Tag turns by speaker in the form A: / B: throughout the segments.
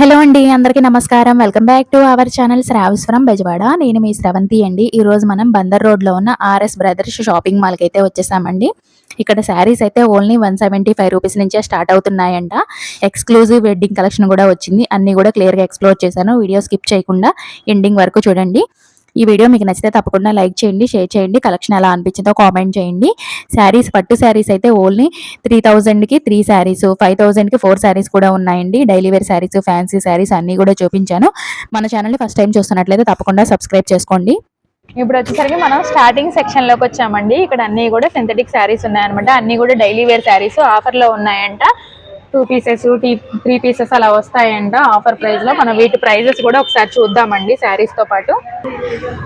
A: Hello అండి అందరికీ నమస్కారం. Welcome back to our channel Shravas from Bezawada. నేను మీ స్రవంతి అండి. ఈరోజు మనం బందర్ రోడ్లో ఉన్న ఆర్ఎస్ బ్రదర్స్ షాపింగ్ మాల్కి అయితే వచ్చేసామండి. ఇక్కడ శారీస్ అయితే only one seventy five rupees నుంచే స్టార్ట్ అవుతున్నాయంట. ఎక్స్క్లూజివ్ వెడ్డింగ్ కలెక్షన్ కూడా వచ్చింది. అన్ని కూడా క్లియర్గా ఎక్స్ప్లోర్ చేశాను. వీడియో స్కిప్ చేయకుండా ఎండింగ్ వరకు చూడండి. ఈ వీడియో మీకు నచ్చితే తప్పకుండా లైక్ చేయండి షేర్ చేయండి కలెక్షన్ ఎలా అనిపించిందో కామెంట్ చేయండి. శారీస్ పట్టు శారీస్ అయితే ఓన్లీ త్రీ థౌజండ్కి త్రీ శారీస్ ఫైవ్ థౌజండ్కి ఫోర్ శారీస్ కూడా ఉన్నాయండి. Daily wear sarees fancy sarees అన్నీ కూడా చూపించాను. మన ఛానల్ని ఫస్ట్ టైం చూస్తున్నట్లయితే తప్పకుండా సబ్స్క్రైబ్ చేసుకోండి.
B: ఇప్పుడు వచ్చేసరికి మనం స్టార్టింగ్ సెక్షన్లోకి వచ్చామండి. ఇక్కడ అన్ని కూడా సింథటిక్ శారీస్ ఉన్నాయన్నమాట. అన్ని కూడా డైలీ వేర్ శారీస్ ఆఫర్లో ఉన్నాయంట. టూ పీసెస్ టీ త్రీ పీసెస్ అలా వస్తాయంట ఆఫర్ ప్రైస్లో మనం వీటి ప్రైజెస్ కూడా ఒకసారి చూద్దామండి శారీస్తో పాటు.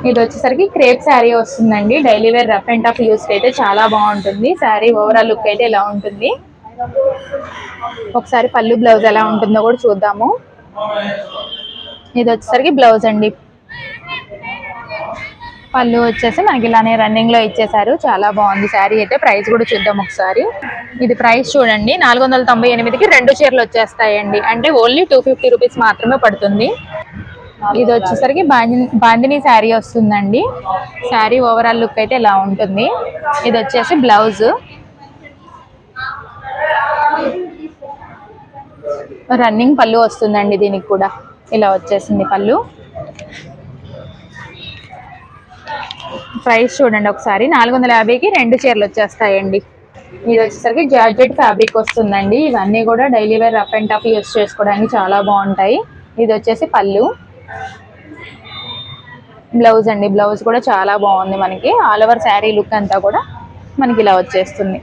B: ఇది వచ్చేసరికి క్రేప్ శారీ వస్తుందండి. Daily wear rough and tough use అయితే చాలా బాగుంటుంది. శారీ ఓవరాల్ లుక్ అయితే ఇలా ఉంటుంది? ఒకసారి పళ్ళు బ్లౌజ్ ఎలా ఉంటుందో కూడా చూద్దాము. ఇది వచ్చేసరికి బ్లౌజ్ అండి. పళ్ళు వచ్చేసి మనకి ఇలానే రన్నింగ్లో ఇచ్చేసారు చాలా బాగుంది శారీ. అయితే ప్రైస్ కూడా చూద్దాం ఒకసారి. ఇది ప్రైస్ చూడండి. నాలుగు వందల తొంభై ఎనిమిదికి రెండు చీరలు వచ్చేస్తాయండి. అంటే ఓన్లీ టూ ఫిఫ్టీ రూపీస్ మాత్రమే పడుతుంది. ఇది వచ్చేసరికి బాంది బాందిని శారీ వస్తుందండి. శారీ ఓవరాల్ లుక్ అయితే ఇలా ఉంటుంది. ఇది వచ్చేసి బ్లౌజ్ రన్నింగ్ పళ్ళు వస్తుందండి దీనికి కూడా. ఇలా వచ్చేసింది పళ్ళు. ప్రైస్ చూడండి ఒకసారి. నాలుగు వందల యాభైకి రెండు చీరలు వచ్చేస్తాయండి. ఇది వచ్చేసరికి జార్జెట్ ఫ్యాబ్రిక్ వస్తుందండి. ఇవన్నీ కూడా daily wear rough and tough use చేసుకోవడానికి చాలా బాగుంటాయి. ఇది వచ్చేసి పళ్ళు. బ్లౌజ్ అండి. బ్లౌజ్ కూడా చాలా బాగుంది మనకి. ఆల్ ఓవర్ శారీ లుక్ అంతా కూడా మనకి ఇలా వచ్చేస్తుంది.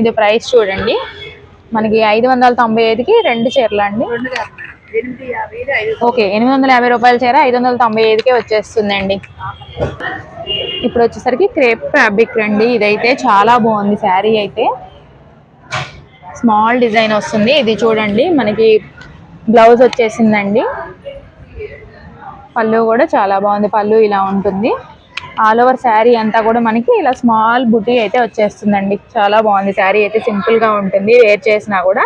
B: ఇది ప్రైస్ చూడండి. మనకి ఐదు వందల తొంభై ఐదుకి రెండు చీరలు. అండి ఓకే ఎనిమిది వందల యాభై రూపాయల చీర ఐదు వందల తొంభై ఐదుకే వచ్చేస్తుందండి. ఇప్పుడు వచ్చేసరికి క్రేప్ ఫ్యాబ్రిక్ రండి ఇదైతే చాలా బాగుంది శారీ అయితే. స్మాల్ డిజైన్ వస్తుంది ఇది చూడండి మనకి బ్లౌజ్ వచ్చేసిందండి. పళ్ళు కూడా చాలా బాగుంది పళ్ళు ఇలా ఉంటుంది. ఆల్ ఓవర్ శారీ అంతా కూడా మనకి ఇలా స్మాల్ బుటీ అయితే వచ్చేస్తుందండి. చాలా బాగుంది శారీ అయితే సింపుల్గా ఉంటుంది వేర్ చేసినా కూడా.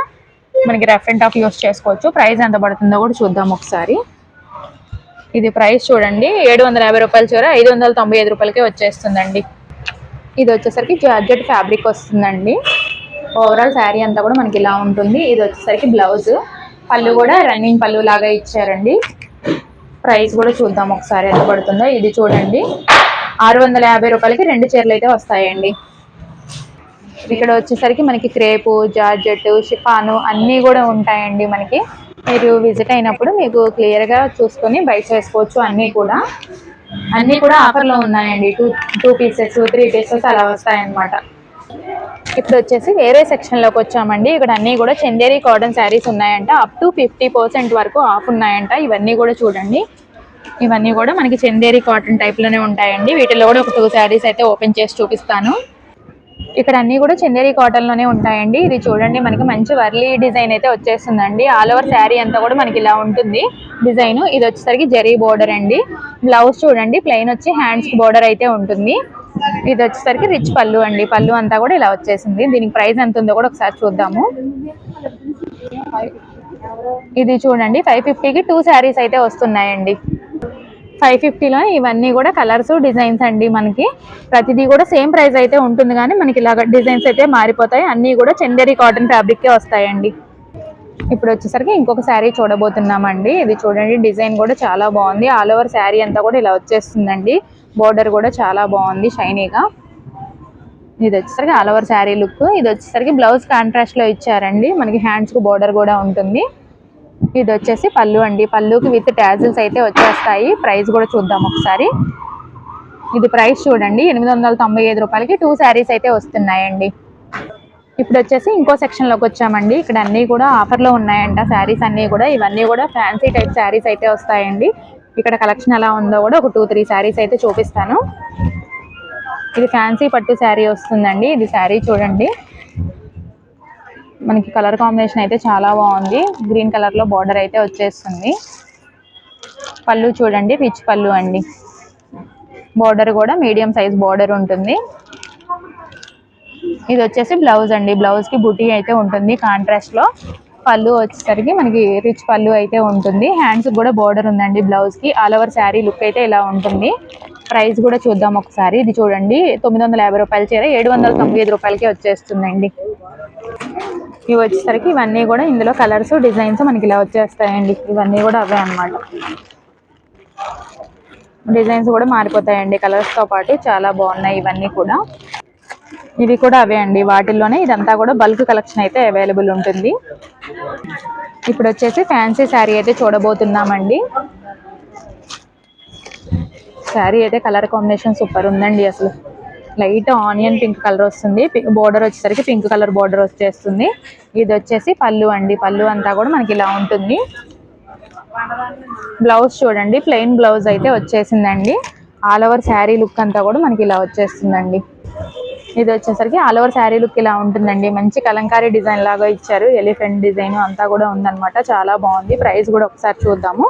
B: మనకి రఫ్ అండ్ టఫ్ యూస్ చేసుకోవచ్చు. ప్రైస్ ఎంత పడుతుందో కూడా చూద్దాం ఒకసారి. ఇది ప్రైస్ చూడండి. ఏడు వందల యాభై రూపాయల చీర ఐదు వందల తొంభై ఐదు రూపాయలకే వచ్చేస్తుందండి. ఇది వచ్చేసరికి జార్జెట్ ఫ్యాబ్రిక్ వస్తుందండి. ఓవరాల్ శారీ అంతా కూడా మనకి ఇలా ఉంటుంది. ఇది వచ్చేసరికి బ్లౌజ్ పళ్ళు కూడా రన్నింగ్ పళ్ళు లాగా ఇచ్చారండి. ప్రైస్ కూడా చూద్దాం ఒకసారి ఎంత పడుతుందో. ఇది చూడండి. ఆరు వందల యాభై రూపాయలకి రెండు చీరలు అయితే వస్తాయండి. ఇక్కడ వచ్చేసరికి మనకి క్రేపు జార్జెట్ షిఫాను అన్నీ కూడా ఉంటాయండి మనకి. మీరు విజిట్ అయినప్పుడు మీకు క్లియర్గా చూసుకొని బై చేసుకోవచ్చు అన్నీ కూడా. అన్నీ కూడా ఆఫర్లో ఉన్నాయండి. Two two pieces three pieces అలా వస్తాయన్నమాట. ఇప్పుడు వచ్చేసి వేరే సెక్షన్లోకి వచ్చామండి. ఇక్కడ అన్నీ కూడా చందేరి కాటన్ శారీస్ ఉన్నాయంట. అప్ టు ఫిఫ్టీ పర్సెంట్ వరకు ఆఫ్ ఉన్నాయంట. ఇవన్నీ కూడా చూడండి. ఇవన్నీ కూడా మనకి చందేరి కాటన్ టైప్లోనే ఉంటాయండి. వీటిలో కూడా ఒక టూ శారీస్ అయితే ఓపెన్ చేసి చూపిస్తాను. ఇక్కడ అన్ని కూడా చందేరి కాటన్లోనే ఉంటాయండి. ఇది చూడండి మనకి మంచి వర్లీ డిజైన్ అయితే వచ్చేస్తుందండి. ఆల్ ఓవర్ శారీ అంతా కూడా మనకి ఇలా ఉంటుంది. డిజైన్ ఇది వచ్చేసరికి జరీ బోర్డర్ అండి. బ్లౌజ్ చూడండి ప్లెయిన్ వచ్చి హ్యాండ్స్ బోర్డర్ అయితే ఉంటుంది. ఇది వచ్చేసరికి రిచ్ పళ్ళు అండి. పళ్ళు అంతా కూడా ఇలా వచ్చేసింది. దీనికి ప్రైస్ ఎంత ఉందో కూడా ఒకసారి చూద్దాము. ఇది చూడండి ఫైవ్ ఫిఫ్టీకి టూ శారీస్ అయితే వస్తున్నాయండి. ఫైవ్ ఫిఫ్టీలో ఇవన్నీ కూడా కలర్స్ డిజైన్స్ అండి మనకి. ప్రతిదీ కూడా సేమ్ ప్రైస్ అయితే ఉంటుంది కానీ మనకి ఇలాగ డిజైన్స్ అయితే మారిపోతాయి. అన్నీ కూడా చందేరి కాటన్ ఫ్యాబ్రిక్కే వస్తాయండి. ఇప్పుడు వచ్చేసరికి ఇంకొక శారీ చూడబోతున్నామండి. ఇది చూడండి డిజైన్ కూడా చాలా బాగుంది. ఆల్ ఓవర్ శారీ అంతా కూడా ఇలా వచ్చేస్తుందండి. బోర్డర్ కూడా చాలా బాగుంది షైనీగా. ఇది వచ్చేసరికి ఆల్ ఓవర్ శారీ లుక్. ఇది వచ్చేసరికి బ్లౌజ్ కాంట్రాస్ట్లో ఇచ్చారండి. మనకి హ్యాండ్స్కి బోర్డర్ కూడా ఉంటుంది. ఇది వచ్చేసి పళ్ళు అండి. పళ్ళుకి విత్ టాజిల్స్ అయితే వచ్చేస్తాయి. ప్రైస్ కూడా చూద్దాం ఒకసారి. ఇది ప్రైస్ చూడండి. ఎనిమిది వందల తొంభై ఐదు రూపాయలకి టూ శారీస్ అయితే వస్తున్నాయండి. ఇప్పుడు వచ్చేసి ఇంకో సెక్షన్లోకి వచ్చామండి. ఇక్కడ అన్నీ కూడా ఆఫర్లో ఉన్నాయంట. శారీస్ అన్నీ కూడా. ఇవన్నీ కూడా ఫ్యాన్సీ టైప్ శారీస్ అయితే వస్తాయండి. ఇక్కడ కలెక్షన్ ఎలా ఉందో కూడా ఒక టూ త్రీ శారీస్ అయితే చూపిస్తాను. ఇది ఫ్యాన్సీ పట్టు శారీ వస్తుందండి. ఇది శారీ చూడండి. మనకి కలర్ కాంబినేషన్ అయితే చాలా బాగుంది. గ్రీన్ కలర్లో బార్డర్ అయితే వచ్చేస్తుంది. పళ్ళు చూడండి రిచ్ పళ్ళు అండి. బార్డర్ కూడా మీడియం సైజ్ బార్డర్ ఉంటుంది. ఇది వచ్చేసి బ్లౌజ్ అండి. బ్లౌజ్కి బుటీ అయితే ఉంటుంది కాంట్రాస్ట్లో పళ్ళు వచ్చేసరికి మనకి రిచ్ పళ్ళు అయితే ఉంటుంది. హ్యాండ్స్ కూడా బార్డర్ ఉందండి బ్లౌజ్కి ఆల్ ఓవర్ శారీ లుక్ అయితే ఇలా ఉంటుంది. ప్రైస్ కూడా చూద్దాం ఒకసారి. ఇది చూడండి తొమ్మిది వందల యాభై రూపాయల చీర ఏడు వందల తొంభై ఐదు రూపాయలకి వచ్చేస్తుందండి. ఇవి వచ్చేసరికి ఇవన్నీ కూడా ఇందులో కలర్స్ డిజైన్స్ మనకి ఇలా వచ్చేస్తాయండి. ఇవన్నీ కూడా అవే అన్నమాట. డిజైన్స్ కూడా మారిపోతాయండి కలర్స్తో పాటు చాలా బాగున్నాయి ఇవన్నీ కూడా. ఇవి కూడా అవే అండి. వాటిల్లోనే ఇదంతా కూడా బల్క్ కలెక్షన్ అయితే అవైలబుల్ ఉంటుంది. ఇప్పుడు వచ్చేసి ఫ్యాన్సీ శారీ అయితే చూడబోతున్నామండి. శారీ అయితే కలర్ కాంబినేషన్ సూపర్ ఉందండి అసలు. లైట్ ఆనియన్ పింక్ కలర్ వస్తుంది. బోర్డర్ వచ్చేసరికి పింక్ కలర్ బోర్డర్ వచ్చేస్తుంది. ఇది వచ్చేసి పళ్ళు అండి. పళ్ళు అంతా కూడా మనకి ఇలా ఉంటుంది. బ్లౌజ్ చూడండి. ప్లెయిన్ బ్లౌజ్ అయితే వచ్చేసిందండి. ఆల్ ఓవర్ శారీ లుక్ అంతా కూడా మనకి ఇలా వచ్చేస్తుందండి. ఇది వచ్చేసరికి ఆల్ ఓవర్ శారీ లుక్ ఇలా ఉంటుందండి. మంచి కలంకారీ డిజైన్ లాగా ఇచ్చారు. ఎలిఫెంట్ డిజైన్ అంతా కూడా ఉందన్నమాట. చాలా బాగుంది. ప్రైస్ కూడా ఒకసారి చూద్దాము.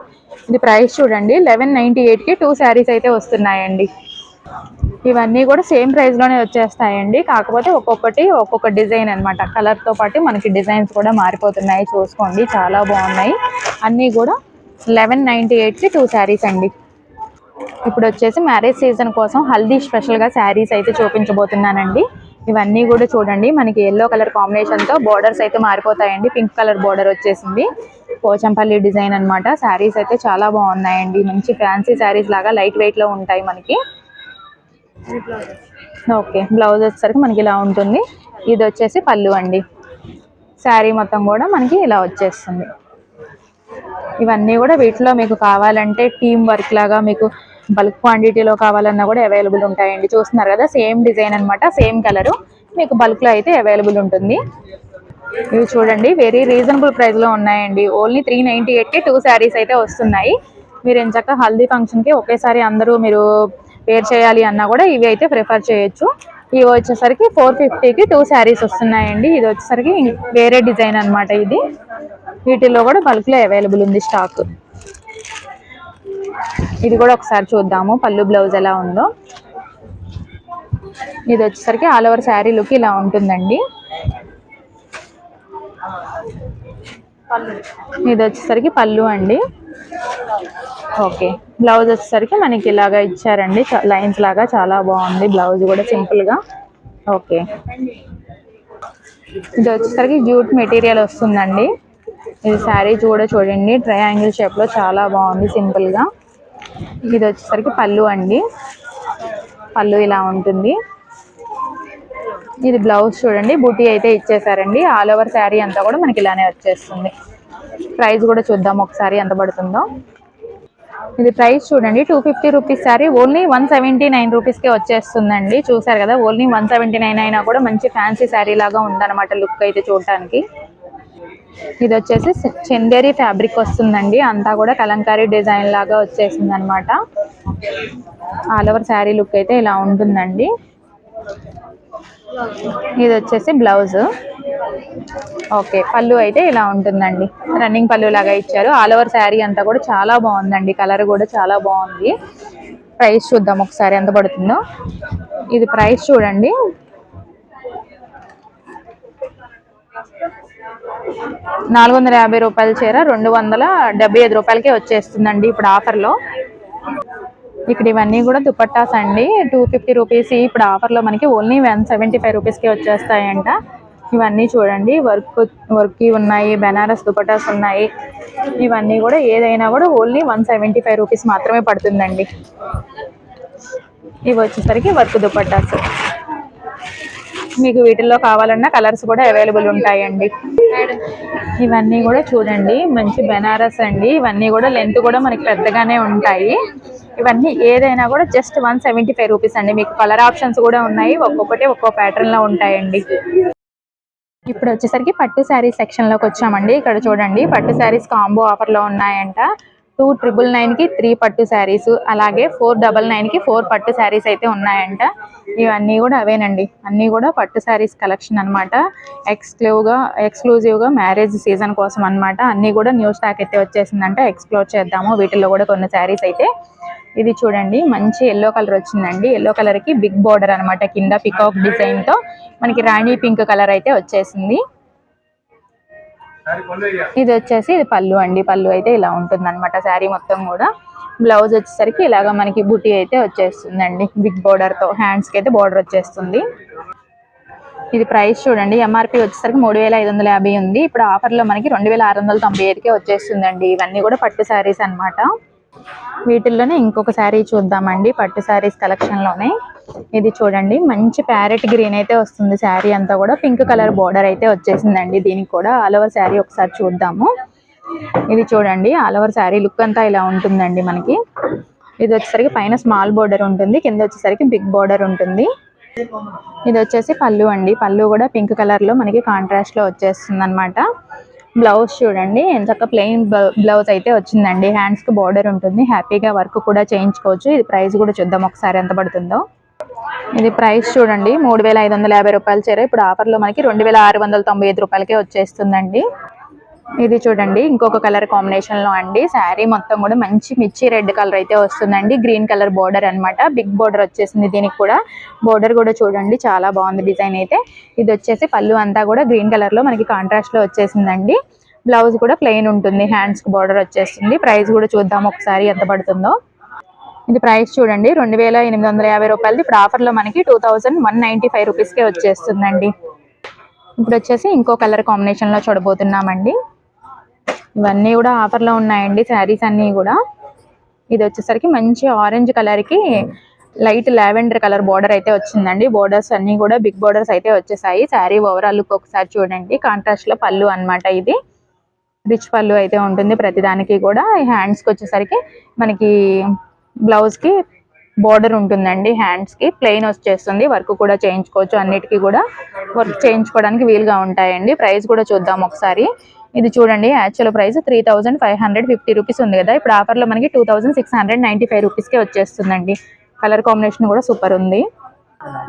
B: ఇది ప్రైస్ చూడండి. లెవెన్ నైంటీ ఎయిట్కి టూ శారీస్ అయితే వస్తున్నాయండి. ఇవన్నీ కూడా సేమ్ ప్రైస్లోనే వచ్చేస్తాయండి. కాకపోతే ఒక్కొక్కటి ఒక్కొక్క డిజైన్ అనమాట కలర్తో పాటు మనకి డిజైన్స్ కూడా మారిపోతున్నాయి. చూసుకోండి. చాలా బాగున్నాయి. అన్నీ కూడా లెవెన్ నైన్టీ ఎయిట్కి టూ శారీస్ అండి. ఇప్పుడు వచ్చేసి మ్యారేజ్ సీజన్ కోసం హల్దీ స్పెషల్గా శారీస్ అయితే చూపించబోతున్నానండి. ఇవన్నీ కూడా చూడండి. మనకి ఎల్లో కలర్ కాంబినేషన్తో బోర్డర్స్ అయితే మారిపోతాయండి. పింక్ కలర్ బోర్డర్ వచ్చేసింది. పోచంపల్లి డిజైన్ అన్నమాట. శారీస్ అయితే చాలా బాగున్నాయండి. మంచి ఫ్యాన్సీ శారీస్ లాగా లైట్ వెయిట్లో ఉంటాయి మనకి. ఓకే బ్లౌజ్ వచ్చేసరికి మనకి ఇలా ఉంటుంది. ఇది వచ్చేసి పళ్ళు అండి. శారీ మొత్తం కూడా మనకి ఇలా వచ్చేస్తుంది. ఇవన్నీ కూడా వీటిలో మీకు కావాలంటే టీం వర్క్ లాగా మీకు బల్క్ క్వాంటిటీలో కావాలన్నా కూడా అవైలబుల్ ఉంటాయండి. చూస్తున్నారు కదా సేమ్ డిజైన్ అన్నమాట సేమ్ కలర్. మీకు బల్క్లో అయితే అవైలబుల్ ఉంటుంది. ఇవి చూడండి వెరీ రీజనబుల్ ప్రైస్లో ఉన్నాయండి. ఓన్లీ త్రీ నైంటీ కి టూ శారీస్ అయితే వస్తున్నాయి. మీరు ఎంచక్క హల్దీ ఫంక్షన్కి ఒకేసారి అందరూ మీరు వేర్ చేయాలి అన్నా కూడా ఇవి అయితే ప్రిఫర్ చేయొచ్చు. ఇవి వచ్చేసరికి ఫోర్ ఫిఫ్టీకి టూ శారీస్ వస్తున్నాయండి. ఇది వచ్చేసరికి వేరే డిజైన్ అన్నమాట ఇది. వీటిల్లో కూడా బల్క్లో అవైలబుల్ ఉంది స్టాక్. ఇది కూడా ఒకసారి చూద్దాము. పళ్ళు బ్లౌజ్ ఎలా ఉందో. ఇది వచ్చేసరికి ఆల్ ఓవర్ శారీ లుక్ ఇలా ఉంటుందండి. ఇది వచ్చేసరికి పళ్ళు అండి. ఓకే. బ్లౌజ్ వచ్చేసరికి మనకి ఇలాగా ఇచ్చారండి. లైన్స్ లాగా చాలా బాగుంది. బ్లౌజ్ కూడా సింపుల్గా ఓకే. ఇది వచ్చేసరికి జ్యూట్ మెటీరియల్ వస్తుందండి. ఇది శారీ కూడా చూడండి. ట్రయాంగిల్ షేప్లో చాలా బాగుంది సింపుల్గా ఇది వచ్చేసరికి పళ్ళు అండి. పళ్ళు ఇలా ఉంటుంది. ఇది బ్లౌజ్ చూడండి. బూటీ అయితే ఇచ్చేసారండి. ఆల్ ఓవర్ శారీ అంతా కూడా మనకి ఇలానే వచ్చేస్తుంది. ప్రైస్ కూడా చూద్దాం ఒకసారి ఎంత పడుతుందో. ఇది ప్రైస్ చూడండి. Two fifty rupees saree. Only one seventy nine రూపీస్కే వచ్చేస్తుందండి. చూసారు కదా ఓన్లీ వన్ సెవెంటీ నైన్ అయినా కూడా మంచి ఫ్యాన్సీ శారీ లాగా ఉందన్నమాట లుక్ అయితే చూడటానికి. ఇది వచ్చేసి చందేరి ఫ్యాబ్రిక్ వస్తుందండి. అంతా కూడా కలంకారీ డిజైన్ లాగా వచ్చేసింది అనమాట ఆల్ ఓవర్ శారీ లుక్ అయితే ఇలా ఉంటుందండి. ఇది వచ్చేసి బ్లౌజ్. ఓకే పళ్ళు అయితే ఇలా ఉంటుందండి. రన్నింగ్ పళ్ళు లాగా ఇచ్చారు. ఆల్ ఓవర్ శారీ అంతా కూడా చాలా బాగుందండి. కలర్ కూడా చాలా బాగుంది. ప్రైస్ చూద్దాం ఒకసారి ఎంత పడుతుందో. ఇది ప్రైస్ చూడండి. నాలుగు వందల యాభై రూపాయల చీర రెండు వందల డెబ్బై ఐదు రూపాయలకే వచ్చేస్తుందండి ఇప్పుడు ఆఫర్లో. ఇక్కడ ఇవన్నీ కూడా దుపట్టాస్ అండి. టూ ఫిఫ్టీ రూపీస్ ఇప్పుడు ఆఫర్లో మనకి ఓన్లీ వన్ సెవెంటీ ఫైవ్ రూపీస్కి వచ్చేస్తాయంట. ఇవన్నీ చూడండి వర్క్ వర్క్ ఉన్నాయి బెనారస్ దుపట్టాస్ ఉన్నాయి. ఇవన్నీ కూడా ఏదైనా కూడా only one seventy five rupees మాత్రమే పడుతుందండి. ఇవి వచ్చేసరికి వర్క్ దుపట్టాస్. మీకు వీటిల్లో కావాలన్నా కలర్స్ కూడా అవైలబుల్ ఉంటాయండి. ఇవన్నీ కూడా చూడండి మంచి బెనారస్ అండి. ఇవన్నీ కూడా లెంత్ కూడా మనకి పెద్దగానే ఉంటాయి. ఇవన్నీ ఏదైనా కూడా just one seventy five rupees అండి. మీకు కలర్ ఆప్షన్స్ కూడా ఉన్నాయి. ఒక్కొక్కటి ఒక్కో ప్యాటర్న్లో ఉంటాయండి. ఇప్పుడు వచ్చేసరికి పట్టు శారీ సెక్షన్లోకి వచ్చామండి. ఇక్కడ చూడండి పట్టు శారీస్ కాంబో ఆఫర్లో ఉన్నాయంట. టూ ట్రిపుల్ నైన్కి త్రీ పట్టు శారీస్ అలాగే ఫోర్ డబల్ నైన్కి ఫోర్ పట్టు శారీస్ అయితే ఉన్నాయంట. ఇవన్నీ కూడా అవేనండి. అన్నీ కూడా పట్టు శారీస్ కలెక్షన్ అనమాట ఎక్స్క్లూవ్ ఎక్స్క్లూజివ్గా ఎక్స్క్లూజివ్ మ్యారేజ్ సీజన్ కోసం అన్నమాట. అన్నీ కూడా న్యూ స్టాక్ అయితే వచ్చేసిందంట. ఎక్స్ప్లోర్ చేద్దాము. వీటిల్లో కూడా కొన్ని శారీస్ అయితే. ఇది చూడండి. మంచి ఎల్లో కలర్ వచ్చిందండి. ఎల్లో కలర్కి బిగ్ బోర్డర్ అన్నమాట. కింద పికాక్ డిజైన్తో మనకి రాణి పింక్ కలర్ అయితే వచ్చేసింది. ఇది వచ్చేసి ఇది పళ్ళు అండి. పళ్ళు అయితే ఇలా ఉంటుంది అనమాట శారీ మొత్తం కూడా. బ్లౌజ్ వచ్చేసరికి ఇలాగ మనకి బుటీ అయితే వచ్చేస్తుందండి. బిగ్ బోర్డర్తో హ్యాండ్స్కి అయితే బోర్డర్ వచ్చేస్తుంది. ఇది ప్రైస్ చూడండి. ఎంఆర్పి వచ్చేసరికి మూడు వేల ఐదు వందల యాభై ఉంది. ఇప్పుడు ఆఫర్లో మనకి రెండు వేల ఆరు వందల తొంభై ఐదుకే వచ్చేస్తుందండి. ఇవన్నీ కూడా పట్టు శారీస్ అన్నమాట. వీటిల్లోనే ఇంకొక శారీ చూద్దామండి. పట్టు శారీస్ కలెక్షన్లోనే ఇది చూడండి మంచి ప్యారెట్ గ్రీన్ అయితే వస్తుంది శారీ అంతా కూడా. పింక్ కలర్ బోర్డర్ అయితే వచ్చేసిందండి దీనికి కూడా. ఆల్ ఓవర్ శారీ ఒకసారి చూద్దాము. ఇది చూడండి ఆల్ ఓవర్ శారీ లుక్ అంతా ఇలా ఉంటుందండి మనకి. ఇది వచ్చేసరికి పైన స్మాల్ బోర్డర్ ఉంటుంది కింద వచ్చేసరికి బిగ్ బోర్డర్ ఉంటుంది. ఇది వచ్చేసి పళ్ళు అండి. పళ్ళు కూడా పింక్ కలర్లో మనకి కాంట్రాస్ట్లో వచ్చేస్తుంది అనమాట బ్లౌజ్ చూడండి ఎంత ప్లెయిన్ బ్లౌజ్ అయితే వచ్చిందండి. హ్యాండ్స్కి బార్డర్ ఉంటుంది. హ్యాపీగా వర్క్ కూడా చేయించుకోవచ్చు. ఇది ప్రైస్ కూడా చూద్దాం ఒకసారి ఎంత పడుతుందో. ఇది ప్రైస్ చూడండి. మూడు వేల ఐదు వందల యాభై రూపాయలు చీర. ఇప్పుడు ఆఫర్లో మనకి రెండు వేల ఆరు వందల తొంభై ఐదు రూపాయలకే వచ్చేస్తుందండి. ఇది చూడండి. ఇంకొక కలర్ కాంబినేషన్లో అండి. శారీ మొత్తం కూడా మంచి మిర్చి రెడ్ కలర్ అయితే వస్తుందండి. గ్రీన్ కలర్ బోర్డర్ అన్నమాట. బిగ్ బోర్డర్ వచ్చేసింది దీనికి కూడా. బోర్డర్ కూడా చూడండి. చాలా బాగుంది డిజైన్ అయితే. ఇది వచ్చేసి పళ్ళు అంతా కూడా గ్రీన్ కలర్లో మనకి కాంట్రాస్ట్లో వచ్చేసిందండి. బ్లౌజ్ కూడా ప్లెయిన్ ఉంటుంది. హ్యాండ్స్కి బోర్డర్ వచ్చేస్తుంది. ప్రైస్ కూడా చూద్దాం ఒకసారి ఎంత పడుతుందో. ఇది ప్రైస్ చూడండి. రెండు వేల ఎనిమిది వందల యాభై రూపాయలది ఇప్పుడు ఆఫర్లో మనకి two thousand one ninety five రూపీస్కే వచ్చేస్తుందండి. ఇప్పుడు వచ్చేసి ఇంకో కలర్ కాంబినేషన్లో చూడబోతున్నామండి. ఇవన్నీ కూడా ఆఫర్లో ఉన్నాయండి శారీస్ అన్ని కూడా. ఇది వచ్చేసరికి మంచి ఆరెంజ్ కలర్కి లైట్ లావెండర్ కలర్ బార్డర్ అయితే వచ్చిందండి. బోర్డర్స్ అన్ని కూడా బిగ్ బోర్డర్స్ అయితే వచ్చేసాయి. శారీ ఓవరాల్ లుక్ ఒకసారి చూడండి. కాంట్రాస్ట్లో పళ్ళు అన్నమాట ఇది. రిచ్ పళ్ళు అయితే ఉంటుంది ప్రతిదానికి కూడా. హ్యాండ్స్కి వచ్చేసరికి మనకి బ్లౌజ్కి బోర్డర్ ఉంటుందండి హ్యాండ్స్కి ప్లెయిన్ వచ్చేస్తుంది వర్క్ కూడా చేయించుకోవచ్చు అన్నిటికీ కూడా వర్క్ చేయించుకోవడానికి వీలుగా ఉంటాయండి. ప్రైస్ కూడా చూద్దాం ఒకసారి. ఇది చూడండి actual price three thousand five hundred fifty rupees ఉంది కదా. ఇప్పుడు ఆఫర్లో మనకి two thousand six hundred ninety five రూపీస్కే వచ్చేస్తుందండి. కలర్ కాంబినేషన్ కూడా సూపర్ ఉంది.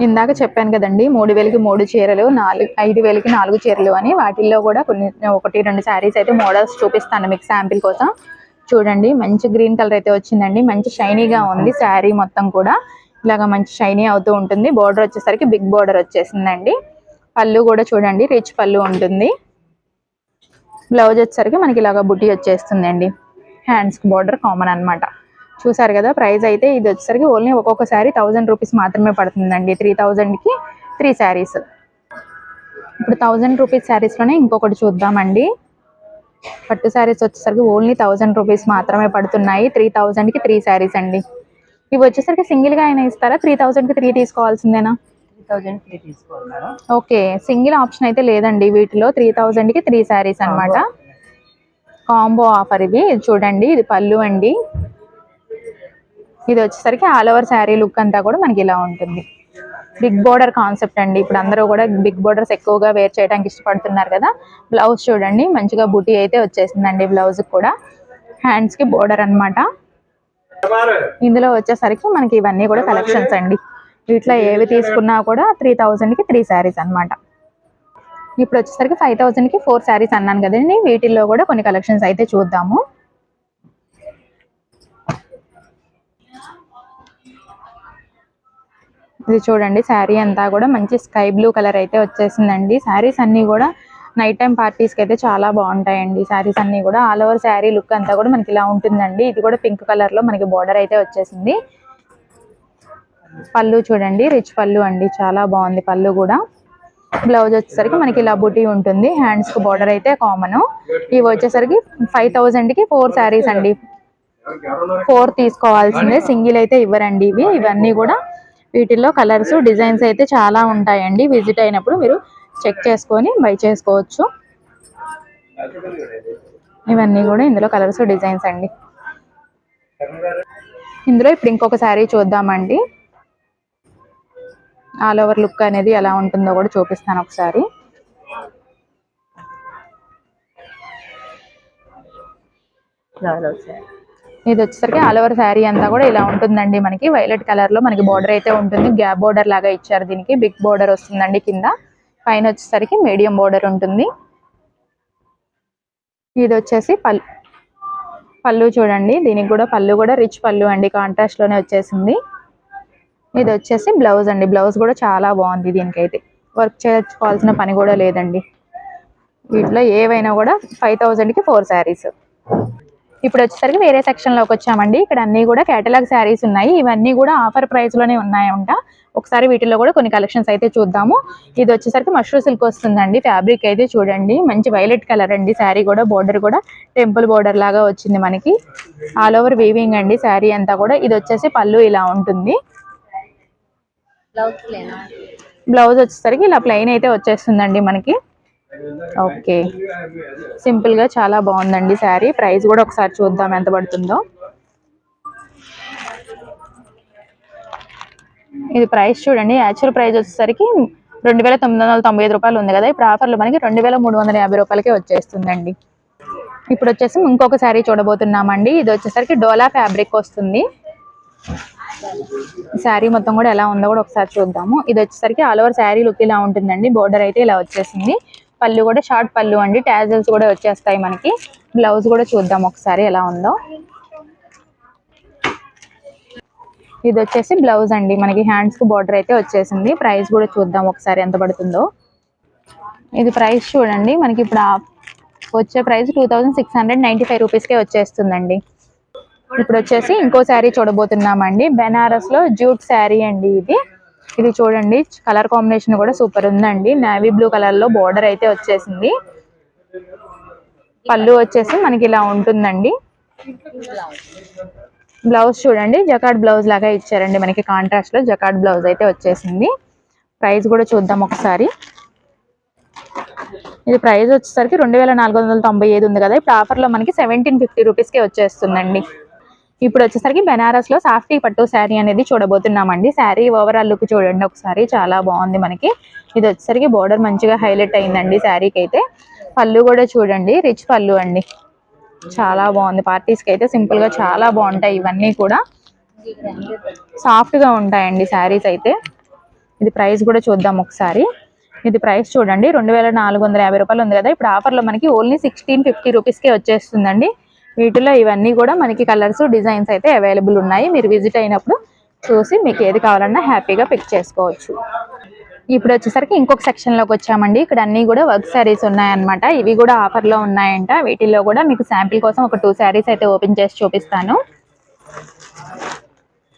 B: ఇందాక చెప్పాను కదండి మూడు వేలకి మూడు చీరలు నాలుగు ఐదు వేలకి నాలుగు చీరలు అని. వాటిల్లో కూడా కొన్ని ఒకటి రెండు శారీస్ అయితే మోడల్స్ చూపిస్తాను మీకు శాంపిల్ కోసం. చూడండి మంచి గ్రీన్ కలర్ అయితే వచ్చిందండి. మంచి షైనీగా ఉంది శారీ మొత్తం కూడా. ఇలాగా మంచి షైనీ అవుతూ ఉంటుంది. బోర్డర్ వచ్చేసరికి బిగ్ బోర్డర్ వచ్చేసిందండి. పళ్ళు కూడా చూడండి రిచ్ పళ్ళు ఉంటుంది. బ్లౌజ్ వచ్చేసరికి మనకి ఇలాగ బుట్టి వచ్చేస్తుందండి. హ్యాండ్స్ బోర్డర్ కామన్ అన్నమాట. చూసారు కదా ప్రైస్ అయితే ఇది వచ్చేసరికి ఓన్లీ ఒక్కొక్క శారీ థౌజండ్ రూపీస్ మాత్రమే పడుతుందండి. త్రీ కి త్రీ శారీస్ ఇప్పుడు థౌజండ్ రూపీస్ శారీస్లోనే ఇంకొకటి చూద్దామండి. పట్టు శారీస్ వచ్చేసరికి ఓన్లీ థౌజండ్ రూపీస్ మాత్రమే పడుతున్నాయి. త్రీ కి త్రీ శారీస్ అండి. ఇవి వచ్చేసరికి సింగిల్గా అయినా ఇస్తారా? త్రీ కి త్రీ తీసుకోవాల్సిందేనా? ఓకే. సింగిల్ ఆప్షన్ అయితే లేదండి వీటిలో. త్రీ కి త్రీ శారీస్ అన్నమాట. కాంబో ఆఫర్ ఇది చూడండి ఇది పళ్ళు అండి. ఇది వచ్చేసరికి ఆల్ ఓవర్ శారీ లుక్ అంతా కూడా మనకి ఇలా ఉంటుంది. బిగ్ బోర్డర్ కాన్సెప్ట్ అండి. ఇప్పుడు అందరూ కూడా బిగ్ బోర్డర్స్ ఎక్కువగా వేర్ చేయడానికి ఇష్టపడుతున్నారు కదా. బ్లౌజ్ చూడండి మంచిగా బుటీ అయితే వచ్చేసిందండి బ్లౌజ్ కూడా. హ్యాండ్స్కి బోర్డర్ అన్నమాట. ఇందులో వచ్చేసరికి మనకి ఇవన్నీ కూడా కలెక్షన్స్ అండి. వీటిలో ఏవి తీసుకున్నా కూడా త్రీ కి త్రీ శారీస్ అన్నమాట. ఇప్పుడు వచ్చేసరికి ఫైవ్కి ఫోర్ శారీస్ అన్నాను కదండి. వీటిల్లో కూడా కొన్ని కలెక్షన్స్ అయితే చూద్దాము. ఇది చూడండి శారీ అంతా కూడా మంచి స్కై బ్లూ కలర్ అయితే వచ్చేసిందండి. శారీస్ అన్ని కూడా నైట్ టైం పార్టీస్కి అయితే చాలా బాగుంటాయండి. శారీస్ అన్ని కూడా ఆల్ ఓవర్ శారీ లుక్ అంతా కూడా మనకి ఇలా ఉంటుందండి. ఇది కూడా పింక్ కలర్లో మనకి బార్డర్ అయితే వచ్చేసింది. పళ్ళు చూడండి రిచ్ పళ్ళు అండి. చాలా బాగుంది పళ్ళు కూడా. బ్లౌజ్ వచ్చేసరికి మనకి ఇలా బుటీ ఉంటుంది. హ్యాండ్స్కి బార్డర్ అయితే కామన్. ఇవి వచ్చేసరికి ఫైవ్ థౌజండ్కి ఫోర్ శారీస్ అండి. ఫోర్ తీసుకోవాల్సిందే. సింగిల్ అయితే ఇవ్వరండి ఇవి. ఇవన్నీ కూడా వీటిల్లో కలర్స్ డిజైన్స్ అయితే చాలా ఉంటాయండి. విజిట్ అయినప్పుడు మీరు చెక్ చేసుకొని బై చేసుకోవచ్చు. ఇవన్నీ కూడా ఇందులో కలర్స్ డిజైన్స్ అండి. ఇందులో ఇప్పుడు ఇంకొక శారీ చూద్దామండి. ఆల్ ఓవర్ లుక్ అనేది ఎలా ఉంటుందో కూడా చూపిస్తాను ఒకసారి. ఇది వచ్చేసరికి ఆల్ ఓవర్ శారీ అంతా కూడా ఇలా ఉంటుందండి మనకి. వైలెట్ కలర్లో మనకి బోర్డర్ అయితే ఉంటుంది. గ్యాప్ బార్డర్ లాగా ఇచ్చారు దీనికి. బిగ్ బోర్డర్ వస్తుందండి కింద. పైన వచ్చేసరికి మీడియం బోర్డర్ ఉంటుంది. ఇది వచ్చేసి పల్ పళ్ళు చూడండి. దీనికి కూడా పళ్ళు కూడా రిచ్ పళ్ళు అండి. కాంట్రాస్ట్లోనే వచ్చేసింది. ఇది వచ్చేసి బ్లౌజ్ అండి. బ్లౌజ్ కూడా చాలా బాగుంది దీనికైతే. వర్క్ చేసుకోవాల్సిన పని కూడా లేదండి. వీటిలో ఏవైనా కూడా ఫైవ్ థౌజండ్కి ఫోర్ శారీస్ ఇప్పుడు వచ్చేసరికి వేరే సెక్షన్లోకి వచ్చామండి. ఇక్కడ అన్నీ కూడా కేటలాగ్ శారీస్ ఉన్నాయి. ఇవన్నీ కూడా ఆఫర్ ప్రైస్లోనే ఉన్నాయంట. ఒకసారి వీటిలో కూడా కొన్ని కలెక్షన్స్ అయితే చూద్దాము. ఇది వచ్చేసరికి మష్రూ సిల్క్ వస్తుందండి. ఫ్యాబ్రిక్ అయితే చూడండి. మంచి వైలెట్ కలర్ అండి. శారీ కూడా బోర్డర్ కూడా టెంపుల్ బోర్డర్ లాగా వచ్చింది మనకి. ఆల్ ఓవర్ వీవింగ్ అండి శారీ అంతా కూడా. ఇది వచ్చేసి పళ్ళు ఇలా ఉంటుంది.
C: బ్లౌజ్
B: వచ్చేసరికి ఇలా ప్లెయిన్ అయితే వచ్చేస్తుందండి మనకి. ఓకే. సింపుల్గా చాలా బాగుందండి శారీ. ప్రైస్ కూడా ఒకసారి చూద్దాం ఎంత పడుతుందో. ఇది ప్రైస్ చూడండి. యాక్చువల్ ప్రైస్ వచ్చేసరికి రెండు వేల తొమ్మిది వందల తొంభై ఐదు రూపాయలు ఉంది కదా. ఇప్పుడు ఆఫర్లు మనకి రెండు వేల మూడు వందల యాభై రూపాయలకే వచ్చేస్తుందండి. ఇప్పుడు వచ్చేసి ఇంకొక శారీ చూడబోతున్నామండి. ఇది వచ్చేసరికి డోలా ఫ్యాబ్రిక్ వస్తుంది. శారీ మొత్తం కూడా ఎలా ఉందో కూడా ఒకసారి చూద్దాము. ఇది వచ్చేసరికి ఆల్ ఓవర్ శారీ లుక్ ఇలా ఉంటుందండి. బోర్డర్ అయితే ఇలా వచ్చేసింది. పళ్ళు కూడా షార్ట్ పళ్ళు అండి. టాజల్స్ కూడా వచ్చేస్తాయి మనకి. బ్లౌజ్ కూడా చూద్దాం ఒకసారి ఎలా ఉందో. ఇది వచ్చేసి బ్లౌజ్ అండి. మనకి హ్యాండ్స్కు బార్డర్ అయితే వచ్చేసింది. ప్రైస్ కూడా చూద్దాం ఒకసారి ఎంత పడుతుందో. ఇది ప్రైస్ చూడండి. మనకి ఇప్పుడు వచ్చే price two thousand six hundred ninety five రూపీస్కే వచ్చేస్తుందండి. ఇప్పుడు వచ్చేసి ఇంకో శారీ చూడబోతున్నామండి. బెనారస్లో జూట్ శారీ అండి ఇది. ఇది చూడండి కలర్ కాంబినేషన్ కూడా సూపర్ ఉందండి. నేవీ బ్లూ కలర్లో బోర్డర్ అయితే వచ్చేసింది. పళ్ళు వచ్చేసి మనకి ఇలా ఉంటుందండి. బ్లౌజ్ చూడండి జకాడ్ బ్లౌజ్ లాగా ఇచ్చారండి మనకి కాంట్రాస్ట్లో జకాడ్ బ్లౌజ్ అయితే వచ్చేసింది. ప్రైస్ కూడా చూద్దాం ఒకసారి. ఇది ప్రైస్ వచ్చేసరికి రెండు వేల నాలుగు వందల తొంభై ఐదు ఉంది కదా ఇప్పుడు ఆఫర్లో మనకి సెవెంటీన్ ఫిఫ్టీ రూపీస్కే వచ్చేస్తుందండి. ఇప్పుడు వచ్చేసరికి బెనారస్లో సాఫ్టీ పట్టు శారీ అనేది చూడబోతున్నామండి. శారీ ఓవరాల్ లుక్ చూడండి ఒకసారి చాలా బాగుంది మనకి. ఇది వచ్చేసరికి బోర్డర్ మంచిగా హైలైట్ అయిందండి శారీకి అయితే పళ్ళు కూడా చూడండి రిచ్ పళ్ళు అండి. చాలా బాగుంది. పార్టీస్కి అయితే సింపుల్గా చాలా బాగుంటాయి ఇవన్నీ కూడా. సాఫ్ట్గా ఉంటాయండి శారీస్ అయితే. ఇది ప్రైస్ కూడా చూద్దాం ఒకసారి. ఇది ప్రైస్ చూడండి రెండు వేల నాలుగు వందల యాభై రూపాయలు ఉంది కదా. ఇప్పుడు ఆఫర్లో మనకి ఓన్లీ సిక్స్టీన్ ఫిఫ్టీ రూపీస్కే వచ్చేస్తుందండి. వీటిలో ఇవన్నీ కూడా మనకి కలర్స్ డిజైన్స్ అయితే అవైలబుల్ ఉన్నాయి. మీరు విజిట్ అయినప్పుడు చూసి మీకు ఏది కావాలన్నా హ్యాపీగా పిక్ చేసుకోవచ్చు. ఇప్పుడు వచ్చేసరికి ఇంకొక సెక్షన్లోకి వచ్చామండి. ఇక్కడ అన్ని కూడా వర్క్ శారీస్ ఉన్నాయన్నమాట. ఇవి కూడా ఆఫర్లో ఉన్నాయంట. వీటిల్లో కూడా మీకు శాంపిల్ కోసం ఒక టూ శారీస్ అయితే ఓపెన్ చేసి చూపిస్తాను.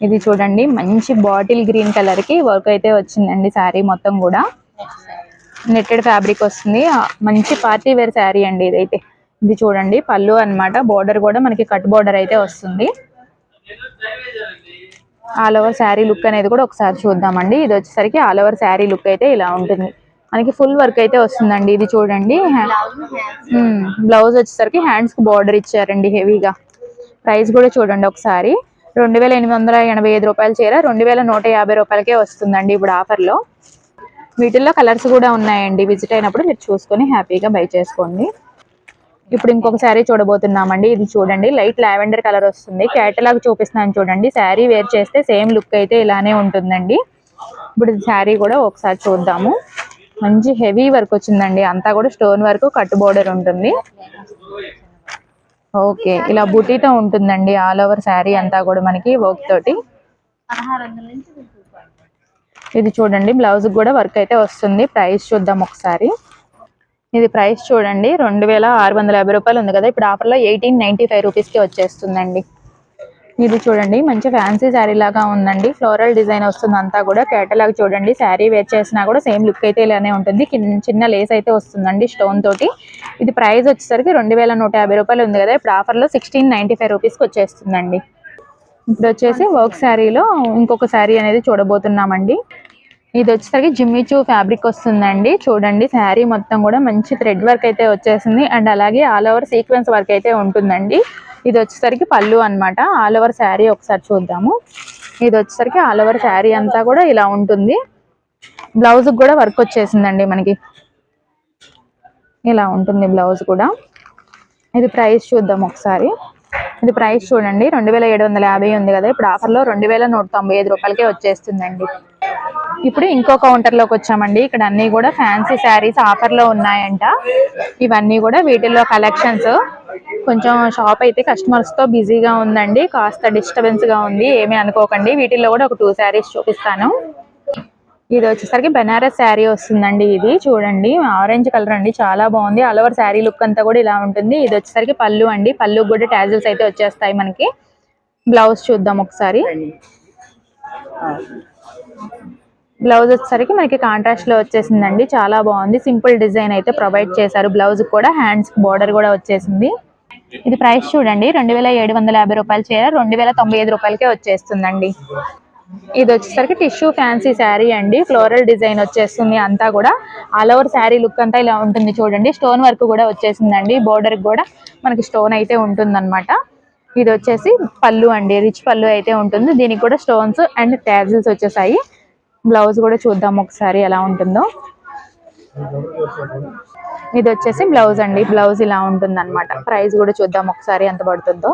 B: ఇది చూడండి. మంచి బాటిల్ గ్రీన్ కలర్కి వర్క్ అయితే వచ్చిందండి శారీ మొత్తం కూడా. నెట్టెడ్ ఫ్యాబ్రిక్ వస్తుంది. మంచి పార్టీ వేర్ శారీ అండి ఇదైతే. ఇది చూడండి పళ్ళు అన్నమాట. బోర్డర్ కూడా మనకి కట్ బోర్డర్ అయితే వస్తుంది. ఆల్ ఓవర్ శారీ లుక్ అనేది కూడా ఒకసారి చూద్దామండి. ఇది వచ్చేసరికి ఆల్ ఓవర్ శారీ లుక్ అయితే ఇలా ఉంటుంది. మనకి ఫుల్ వర్క్ అయితే వస్తుందండి ఇది చూడండి. బ్లౌజ్ hmm, వచ్చేసరికి హ్యాండ్స్కి బార్డర్ ఇచ్చారండి హెవీగా. ప్రైస్ కూడా చూడండి ఒకసారి. రెండు వేల ఎనిమిది వందల ఎనభై ఐదు రూపాయల చీర రెండు వేల నూట యాభై రూపాయలకే వస్తుందండి ఇప్పుడు ఆఫర్లో వీటిల్లో కలర్స్ కూడా ఉన్నాయండి. విజిట్ అయినప్పుడు మీరు చూసుకొని హ్యాపీగా బై చేసుకోండి. ఇప్పుడు ఇంకొక శారీ చూడబోతున్నామండి. ఇది చూడండి లైట్ లావెండర్ కలర్ వస్తుంది. కేటలాగ్ చూపిస్తున్నాను చూడండి. శారీ వేర్ చేస్తే సేమ్ లుక్ అయితే ఇలానే ఉంటుందండి. ఇప్పుడు శారీ కూడా ఒకసారి చూద్దాము. మంచి హెవీ వర్క్ వచ్చిందండి. అంతా కూడా స్టోన్ వర్క్ కట్ బోర్డర్ ఉంటుంది. ఓకే ఇలా బుటీతో ఉంటుందండి. ఆల్ ఓవర్ శారీ అంతా కూడా మనకి వర్క్ తోటి. ఇది చూడండి బ్లౌజ్ కూడా వర్క్ అయితే వస్తుంది. ప్రైస్ చూద్దాం ఒకసారి. ఇది ప్రైస్ చూడండి. రెండు వేల ఆరు వందల యాభై రూపాయలు ఉంది కదా. ఇప్పుడు ఆఫర్లో ఎయిటీన్ నైన్టీ ఫైవ్ రూపీస్కి వచ్చేస్తుందండి. ఇది చూడండి. మంచి ఫ్యాన్సీ శారీ లాగా ఉందండి. ఫ్లోరల్ డిజైన్ వస్తుంది అంతా కూడా. కేటలాగ్ చూడండి. శారీ వేర్ చేసినా కూడా సేమ్ లుక్ అయితే ఇలానే ఉంటుంది. చిన్న లేస్ అయితే వస్తుందండి స్టోన్ తోటి. ఇది ప్రైస్ వచ్చేసరికి రెండు వేల నూట యాభై రూపాయలు ఉంది కదా. ఇప్పుడు ఆఫర్లో సిక్స్టీన్ నైంటీ ఫైవ్ రూపీస్కి వచ్చేస్తుందండి. ఇప్పుడు వచ్చేసి వర్క్ శారీలో ఇంకొక శారీ అనేది చూడబోతున్నామండి. ఇది వచ్చేసరికి జిమ్మిచూ ఫ్యాబ్రిక్ వస్తుందండి. చూడండి శారీ మొత్తం కూడా మంచి థ్రెడ్ వర్క్ అయితే వచ్చేసింది. అండ్ అలాగే ఆల్ ఓవర్ సీక్వెన్స్ వర్క్ అయితే ఉంటుందండి. ఇది వచ్చేసరికి పళ్ళు అన్నమాట. ఆల్ ఓవర్ శారీ ఒకసారి చూద్దాము. ఇది వచ్చేసరికి ఆల్ ఓవర్ శారీ అంతా కూడా ఇలా ఉంటుంది. బ్లౌజ్ కూడా వర్క్ వచ్చేసిందండి మనకి. ఇలా ఉంటుంది బ్లౌజ్ కూడా. ఇది ప్రైస్ చూద్దాం ఒకసారి. ఇది ప్రైస్ చూడండి. రెండు వేల ఏడు వందల యాభై ఉంది కదా. ఇప్పుడు ఆఫర్లో రెండు వేల నూట తొంభై ఐదు రూపాయలకే వచ్చేస్తుందండి. ఇప్పుడు ఇంకో కౌంటర్లోకి వచ్చామండి. ఇక్కడ అన్ని కూడా ఫ్యాన్సీ శారీస్ ఆఫర్లో ఉన్నాయంట. ఇవన్నీ కూడా వీటిల్లో కలెక్షన్స్ కొంచెం షాప్ అయితే కస్టమర్స్తో బిజీగా ఉందండి. కాస్త డిస్టర్బెన్స్గా ఉంది. ఏమీ అనుకోకండి. వీటిల్లో కూడా ఒక టూ శారీస్ చూపిస్తాను. ఇది వచ్చేసరికి బెనారస్ శారీ వస్తుందండి ఇది. చూడండి ఆరెంజ్ కలర్ అండి చాలా బాగుంది. ఆల్ ఓవర్ శారీ లుక్ అంతా కూడా ఇలా ఉంటుంది. ఇది వచ్చేసరికి పళ్ళు అండి. పళ్ళు కూడా టాజిల్స్ అయితే వచ్చేస్తాయి మనకి. బ్లౌజ్ చూద్దాం ఒకసారి. బ్లౌజ్ వచ్చేసరికి మనకి కాంట్రాస్ట్లో వచ్చేసిందండి. చాలా బాగుంది. సింపుల్ డిజైన్ అయితే ప్రొవైడ్ చేశారు. బ్లౌజ్ కూడా హ్యాండ్స్ బార్డర్ కూడా వచ్చేసింది. ఇది ప్రైస్ చూడండి. రెండు వేల ఏడు వందల యాభై రూపాయలు చీర రెండు వేల తొంభై ఐదు రూపాయలకే వచ్చేస్తుందండి. ఇది వచ్చేసరికి టిష్యూ ఫ్యాన్సీ శారీ అండి. ఫ్లోరల్ డిజైన్ వచ్చేస్తుంది అంతా కూడా. ఆల్ ఓవర్ శారీ లుక్ అంతా ఇలా ఉంటుంది చూడండి. స్టోన్ వర్క్ కూడా వచ్చేసిందండి. బోర్డర్ కూడా మనకి స్టోన్ అయితే ఉంటుందన్నమాట. ఇది వచ్చేసి పళ్ళు అండి. రిచ్ పళ్ళు అయితే ఉంటుంది. దీనికి కూడా స్టోన్స్ అండ్ ట్యాజిల్స్ వచ్చేసాయి. బ్లౌజ్ కూడా చూద్దాం ఒకసారి ఎలా ఉంటుందో. ఇది వచ్చేసి బ్లౌజ్ అండి. బ్లౌజ్ ఇలా ఉంటుంది అనమాట ప్రైస్ కూడా చూద్దాం ఒకసారి ఎంత పడుతుందో.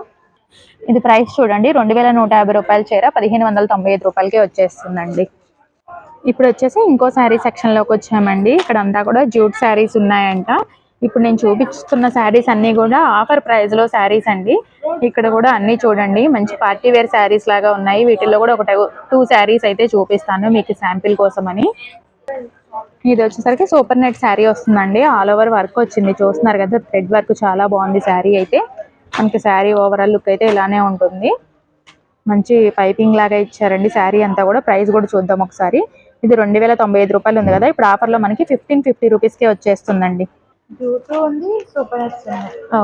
B: ఇది ప్రైస్ చూడండి. రెండు వేల నూట యాభై రూపాయల చీర పదిహేను వందల తొంభై ఐదు రూపాయలకి వచ్చేస్తుందండి. ఇప్పుడు వచ్చేసి ఇంకో శారీ సెక్షన్లోకి వచ్చామండి. ఇక్కడ అంతా కూడా జ్యూట్ శారీస్ ఉన్నాయంట. ఇప్పుడు నేను చూపిస్తున్న శారీస్ అన్ని కూడా ఆఫర్ ప్రైస్లో శారీస్ అండి. ఇక్కడ కూడా అన్ని చూడండి. మంచి పార్టీ వేర్ శారీస్ లాగా ఉన్నాయి. వీటిల్లో కూడా ఒక టూ శారీస్ అయితే చూపిస్తాను మీకు శాంపిల్ కోసమని. ఇది వచ్చేసరికి సూపర్ నెట్ శారీ వస్తుందండి. ఆల్ ఓవర్ వర్క్ వచ్చింది. చూస్తున్నారు కదా థ్రెడ్ వర్క్ చాలా బాగుంది శారీ అయితే. మనకి శారీ ఓవరాల్ లుక్ అయితే ఇలానే ఉంటుంది. మంచి పైపింగ్ లాగా ఇచ్చారండి శారీ అంతా కూడా. ప్రైస్ కూడా చూద్దాం ఒకసారి. ఇది రెండు వేల తొంభై ఐదు రూపాయలు ఉంది కదా. ఇప్పుడు ఆఫర్లో మనకి ఫిఫ్టీన్ ఫిఫ్టీ రూపీస్కే వచ్చేస్తుందండి.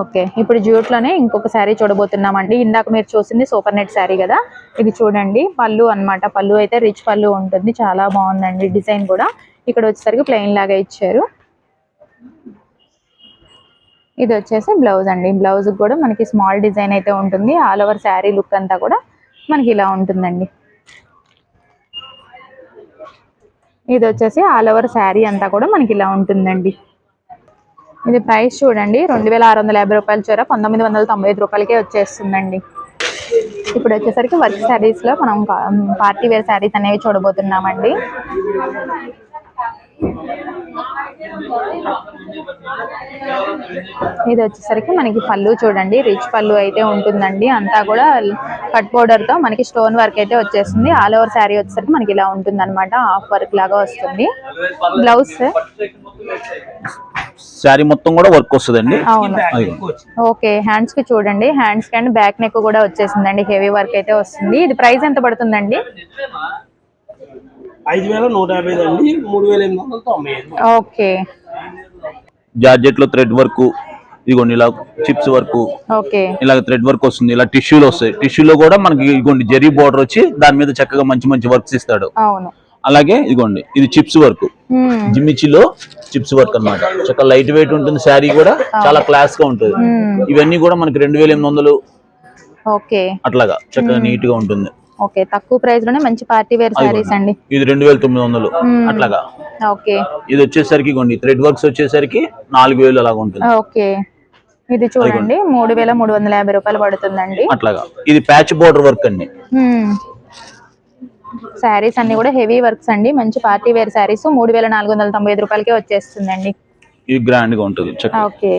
B: ఓకే. ఇప్పుడు జ్యూట్లోనే ఇంకొక శారీ చూడబోతున్నామండి. ఇందాక మీరు చూసింది సూపర్ నెట్ శారీ కదా. ఇది చూడండి. పళ్ళు అన్నమాట. పళ్ళు అయితే రిచ్ పళ్ళు ఉంటుంది. చాలా బాగుందండి డిజైన్ కూడా. ఇక్కడ వచ్చేసరికి ప్లెయిన్ లాగా ఇచ్చారు. ఇది వచ్చేసి బ్లౌజ్ అండి. బ్లౌజ్ కూడా మనకి స్మాల్ డిజైన్ అయితే ఉంటుంది. ఆల్ ఓవర్ శారీ లుక్ అంతా కూడా మనకి ఇలా ఉంటుందండి. ఇది వచ్చేసి ఆల్ ఓవర్ శారీ అంతా కూడా మనకి ఇలా ఉంటుందండి. ఇది ప్రైస్ చూడండి. రెండు వేల ఆరు వందల యాభై రూపాయల చీర పంతొమ్మిది వందల తొంభై ఐదు రూపాయలకే వచ్చేస్తుందండి. ఇప్పుడు వచ్చేసరికి వర్క్ శారీస్లో మనం పార్టీ వేర్ శారీస్ అనేవి చూడబోతున్నామండి. ఇది వచ్చేసరికి మనకి పళ్ళు చూడండి. రిచ్ పళ్ళు అయితే ఉంటుందండి. అంతా కూడా కట్ బోర్డర్తో మనకి స్టోన్ వర్క్ అయితే వచ్చేస్తుంది. ఆల్ ఓవర్ శారీ వచ్చేసరికి మనకి ఇలా ఉంటుంది అనమాట హాఫ్ వర్క్ లాగా వస్తుంది. బ్లౌజ్?
D: శారీ మొత్తం కూడా వర్క్ వస్తుందండి.
B: ఓకే. హ్యాండ్స్కి చూడండి. హ్యాండ్స్కి అండ్ బ్యాక్ నెక్ కూడా వచ్చేసిందండి. హెవీ వర్క్ అయితే వస్తుంది. ఇది ప్రైస్ ఎంత పడుతుందండి?
E: ఐదు వేల నూట యాభై ఐదు అండి. మూడు వేల ఎనిమిది వందల తొంభై ఐదు
B: ఓకే.
D: జార్జెట్లో థ్రెడ్ వర్క్ ఇదిగోండి ఇలా చిప్స్ వర్క్
B: ఓకే.
D: ఇలా థ్రెడ్ వర్క్ వస్తుంది ఇలా టిష్యూలో వస్తాయి. టిష్యూలో కూడా మనకి ఇదిగోండి జెరీ బోర్డర్ వచ్చి దాని మీద చక్కగా మంచి మంచి వర్క్స్ ఇస్తాడు.
B: అవును.
D: అలాగే ఇదిగోండి ఇది చిప్స్ వర్క్.
B: మ్మ్.
D: జిమ్మిచ్చిలో చిప్స్ వర్క్ అన్నమాట. చక్కగా లైట్ వెయిట్ ఉంటుంది శారీ కూడా చాలా క్లాస్గా ఉంటుంది. ఇవన్నీ కూడా మనకి రెండు వేల ఎనిమిది వందలు
B: ఓకే.
D: అట్లాగా చక్కగా నీట్గా ఉంటుంది.
B: ఓకే తక్కువ ప్రైస్లోనే మంచి పార్టీ వేర్ శారీస్ అండి.
D: ఇది రెండు వేల తొమ్మిది వందలు. అట్లాగా.
B: ఓకే.
D: ఇది వచ్చేసరికి ఇగోండి థ్రెడ్ వర్క్స్ వచ్చేసరికి నాలుగు వేలు అలాగా ఉంటుంది.
B: ఓకే. ఇది చూడండి మూడు వేల మూడు వందల యాభై రూపాయలు పడుతుందండి.
D: అట్లాగా. ఇది ప్యాచ్ బోర్డర్ వర్క్ అండి.
B: శారీస్ అన్ని కూడా హెవీ వర్క్స్ అండి. మంచి పార్టీ వేర్ శారీస్ మూడు వేల నాలుగు వందల తొంభై ఐదు రూపాయలకే వచ్చేస్తుందండి.
D: ఇది గ్రాండ్గా ఉంటుంది
B: ఓకే.